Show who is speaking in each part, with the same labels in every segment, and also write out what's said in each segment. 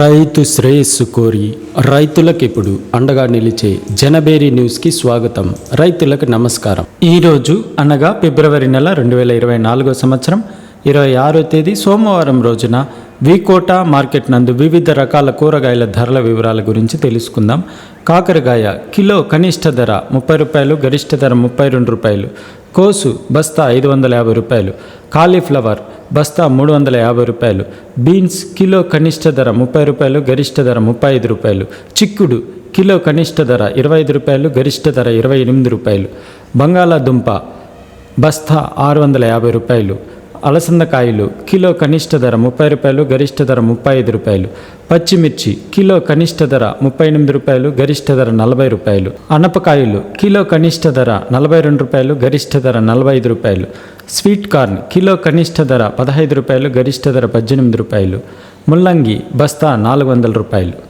Speaker 1: రైతు శ్రేయస్సు కోరి రైతులకు ఇప్పుడు అండగా నిలిచే జనబేరి న్యూస్కి స్వాగతం. రైతులకు నమస్కారం. ఈరోజు అనగా ఫిబ్రవరి నెల రెండు వేల ఇరవై నాలుగో సంవత్సరం ఇరవై ఆరో తేదీ సోమవారం రోజున వికోట మార్కెట్ నందు వివిధ రకాల కూరగాయల ధరల వివరాల గురించి తెలుసుకుందాం. కాకరకాయ కిలో కనిష్ట ధర ముప్పై రూపాయలు గరిష్ట ధర ముప్పై రెండు రూపాయలు కోసు బస్తా ఐదు వందల యాభై రూపాయలు కాలీఫ్లవర్ బస్తా మూడు వందల యాభై రూపాయలు. బీన్స్ కిలో కనిష్ట ధర ముప్పై రూపాయలు గరిష్ట ధర ముప్పై ఐదు రూపాయలు. చిక్కుడు కిలో కనిష్ట ధర ఇరవై ఐదు రూపాయలు గరిష్ట ధర ఇరవై ఎనిమిది రూపాయలు. బంగాళాదుంప బస్తా ఆరు వందల యాభై రూపాయలు. అలసందకాయలు కిలో కనిష్ట ధర ముప్పై రూపాయలు గరిష్ట ధర ముప్పై ఐదు రూపాయలు. పచ్చిమిర్చి కిలో కనిష్ట ధర ముప్పై ఎనిమిది రూపాయలు గరిష్ట ధర నలభై రూపాయలు. అనపకాయలు కిలో కనిష్ట ధర నలభై రెండు రూపాయలు గరిష్ట ధర నలభై ఐదు రూపాయలు. స్వీట్ కార్న్ కిలో కనిష్ట ధర పదహైదు రూపాయలు గరిష్ట ధర పద్దెనిమిది రూపాయలు. ముల్లంగి బస్తా నాలుగు వందల రూపాయలు.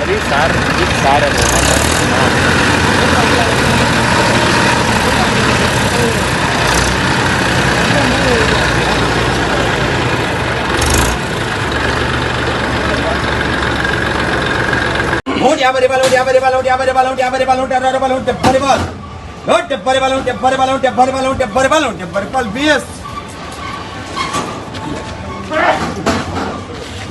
Speaker 2: అది సార్ ఇది సార్ అది
Speaker 3: होंड याबरे बाल होंड याबरे बाल होंड याबरे बाल होंड याबरे बाल होंड याबरे बाल होंड डब्बरे बाल होंड डब्बरे बाल होंड डब्बरे बाल होंड डब्बरे बाल होंड डब्बरे बाल होंड डब्बरे बाल बीएस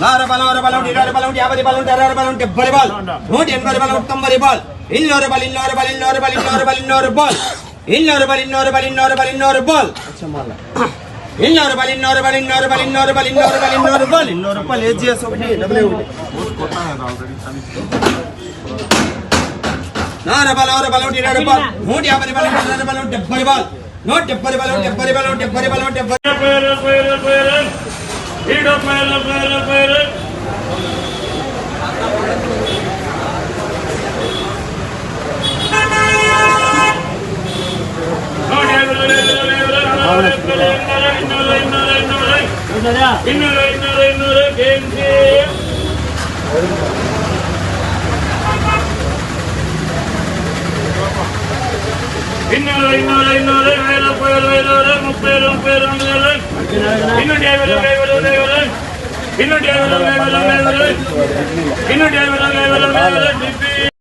Speaker 3: నార బలం అర బలం ఇరవై బలం యాభై బలం అరవై బలం డెబ్బై బాల్ నూట ఎనభై బలం తొంభై బాల్ ఇన్నోరు బల్ ఇన్నోరు బల్ ఇన్నోరు బల్ ఇన్నోరు బల్ ఇన్నోరు బాల్ ఇన్నోరు బల్ ఇన్నోరు బల్ ఇన్నోరు బల్ ఇన్నోరు బాల్ இன்னொரு பலி இன்னொரு பலி இன்னொரு பலி இன்னொரு பலி இன்னொரு பலி இன்னொரு பல் இன்னொரு பல் ஏஜிஎஸ் ఒకటి డబ్ల్యూ ఒకటి నారా బల ఆరు బల ఒకటి రెండు బాల్ నూట యాభై బల రెండు బల డెబ్బై బాల్ నూట డెబ్బై బల డెబ్బై బల డెబ్బై బల డెబ్బై
Speaker 4: ഇന്നൂറ് ഇന്നൂറ് ഇന്നൂറ് ഗെയിം ഗെയിം ഇന്നൂറ് ഇന്നൂറ് ഇന്നൂറ് വേറെ പോയത് വേറെ മുപ്പത് മുപ്പത് മുപ്പത് ഇന്നൂറ്റി അമ്പത് അമ്പത് അമ്പത് ഇന്നൂറ്റി അമ്പത് അമ്പത് അമ്പത് ഇന്നൂറ്റി അമ്പത് അമ്പത് അമ്പത്